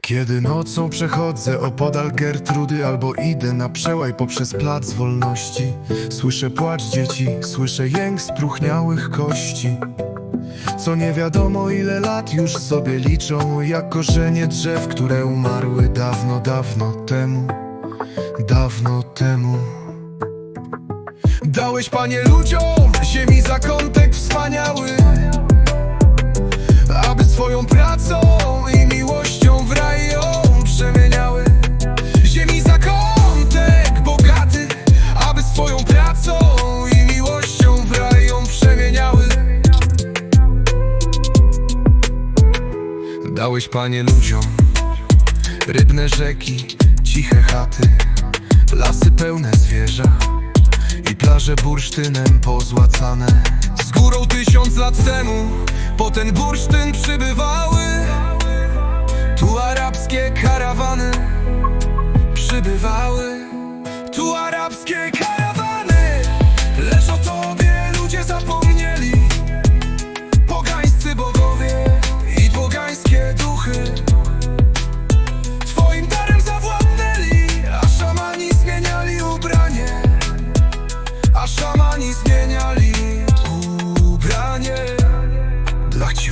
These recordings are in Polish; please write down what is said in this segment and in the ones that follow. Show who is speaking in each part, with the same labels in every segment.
Speaker 1: Kiedy nocą przechodzę opodal Gertrudy Albo idę na przełaj poprzez plac wolności Słyszę płacz dzieci, słyszę jęk spróchniałych kości. Co nie wiadomo ile lat już sobie liczą Jak korzenie drzew, które umarły dawno, dawno temu Dawno temu. Dałeś Panie ludziom ziemi zakątek wspaniały aby swoją pracą Dałeś Panie ludziom rybne rzeki, ciche chaty, lasy pełne zwierza i plaże bursztynem pozłacane. Z górą tysiąc lat temu po ten bursztyn przybywały Tu arabskie karawany przybywały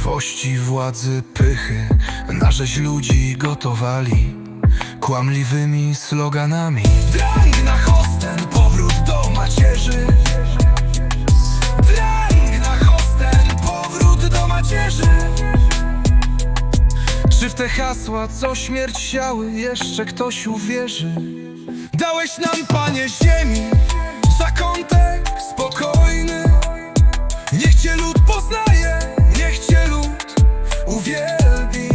Speaker 1: chciwości, władzy, pychy Na rzeź ludzi gotowali Kłamliwymi sloganami. Drang na hosten, powrót do macierzy. Drang na hosten, powrót do macierzy. Czy w te hasła, co śmierć siały Jeszcze ktoś uwierzy? Dałeś nam, Panie, ziemi Zakątek spokojny. Niech Cię lud poznaje Niech Cię lud uwielbi.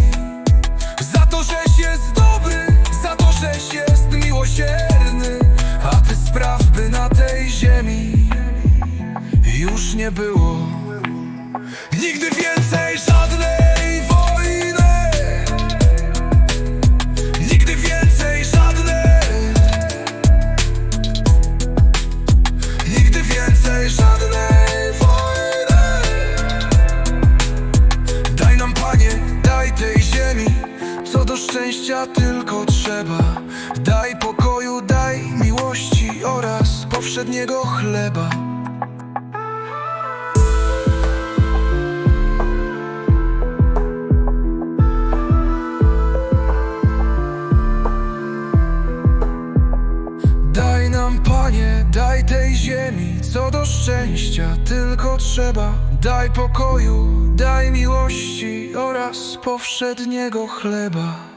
Speaker 1: Za to, żeś jest dobry Za to, żeś jest miłosierny A Ty spraw, by na tej ziemi Już nie było szczęścia tylko trzeba Daj pokoju, daj miłości oraz powszedniego chleba Daj nam, Panie, daj tej ziemi, co do szczęścia tylko trzeba. Daj pokoju, daj miłości oraz powszedniego chleba.